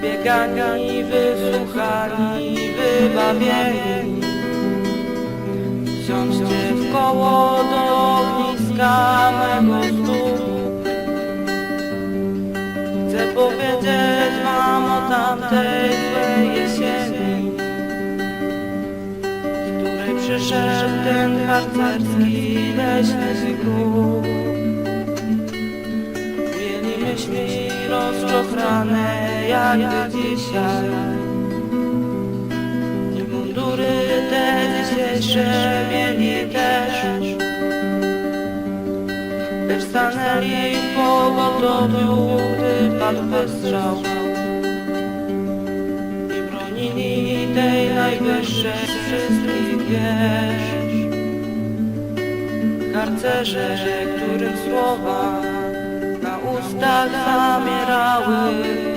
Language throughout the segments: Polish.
Wybiegani, wysłuchani, wybawieni. Siądźcie w koło do ogniska mego stół Chcę powiedzieć wam o tamtej złej jesieni Z której przyszedł ten harcerski leśny grób jakby dzisiaj. I mundury te dzisiejsze mieli też. Lecz stanęli w pogotowiu, gdy padł wystrzał. I bronili tej najwyższej wszystkich wież Harcerze, którym słowa na ustach zamierały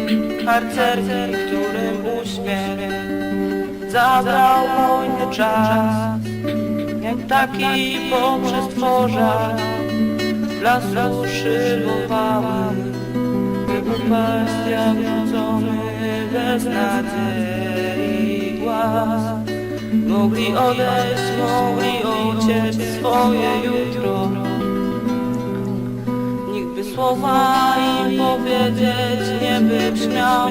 Harcerki, którym uśmiech zabrał wojny czas. Jak taki poprzez pożar w lasu szybowały By upaść jak rzucony bez nadziei głaz. Mogli odejść, mogli uciec swoje jutro. Nikt by słowa powiedzieć nie wybrzmiał.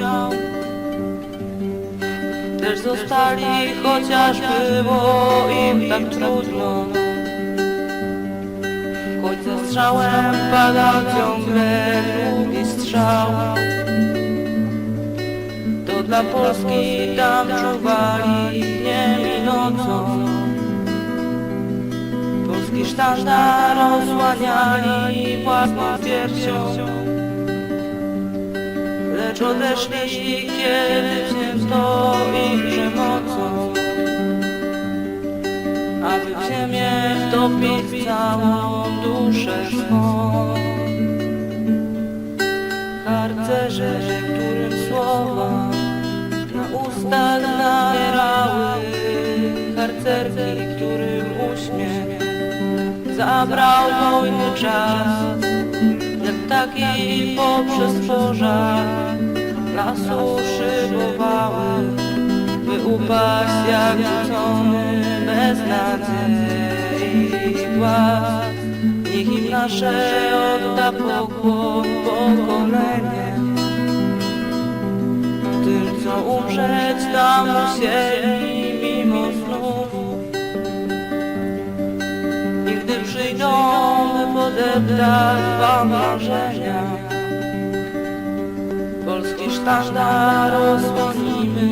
Też zostali, chociaż było im tak trudno. Choć za strzałem padał ciągle drugi strzał. To dla Polski tam czuwali dniem i Polski sztandar osłaniali własną piersią Lecz odeszli, kiedy cięto ich przemocą Aby w ziemię wtopić całą duszę swą. Harcerze, którym słowa na ustach zabierały Harcerki, którym uśmiech zabrał wojny czas Jak taki poprzez pożar lasu szybowały By upaść jak rzucony bez nadziei głaz Niech im nasze odda pokłon pokolenie Tym, co umrzeć tam musieli podeptać wam marzenia. Polski sztandar osłonimy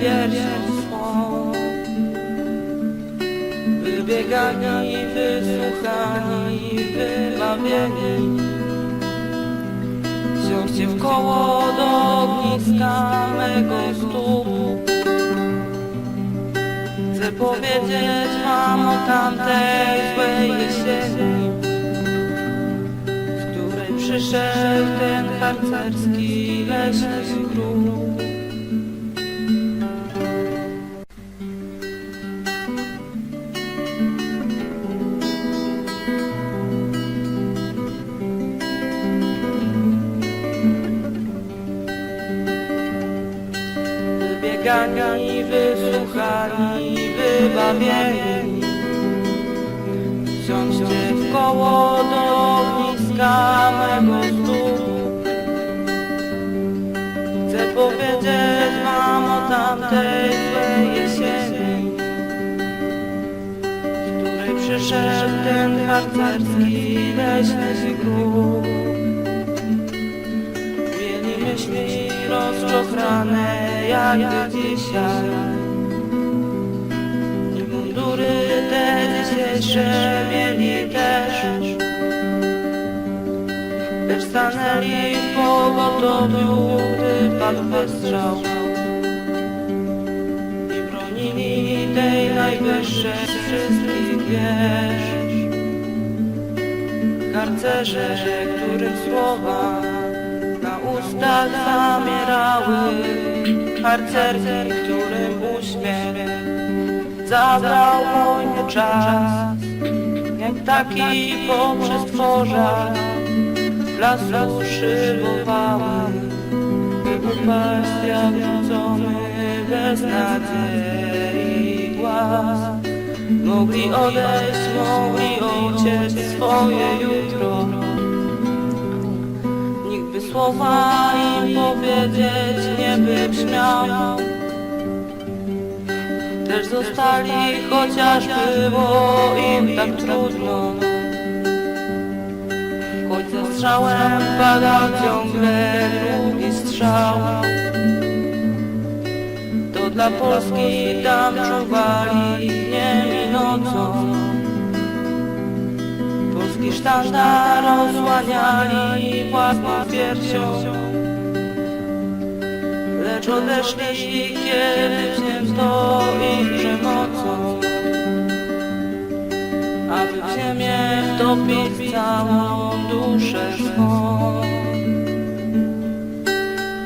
piersią swą. Wybiegani, wysłuchani, wybawieni Siądźcie w koło do ogniska mego stóp Chcę powiedzieć wam o tamtej złej jesieni przyszedł ten harcerski leśny grób Wybiegani, wysłuchani, wybawieni powiedzieć wam o tamtej złej jesieni Z której przyszedł ten harcerski leśny grób Mieli myśli rozczochrane jakby dzisiaj. I mundury te dzisiejsze mieli też Lecz stanęli w pogotowiu, gdy padł wystrzał. I bronili tej najwyższej wszystkich wież Harcerze, którym słowa na ustach zamierały. Harcerki, którym uśmiech zabrał wojny czas. Jak taki poprzez pożar lasu szybowały upaść jak rzucony bez nadziei głaz Mogli odejść, mogli uciec swoje jutro. Nikt by słowa im powiedzieć nie by śmiał Też zostali, chociaż było im tak trudno Choć ze strzałem padał ciągle drugi strzał. To dla Polski tam czuwali dniem i nocą. Polski sztandar osłaniali własną piersią. Lecz odeszli, kiedy wzięto ich wtopić całą duszę swą.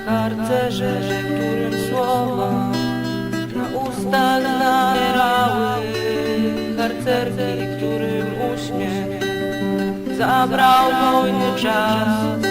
Harcerze, którym słowa na ustach zabierały, harcerki, którym uśmiech zabrał wojny czas,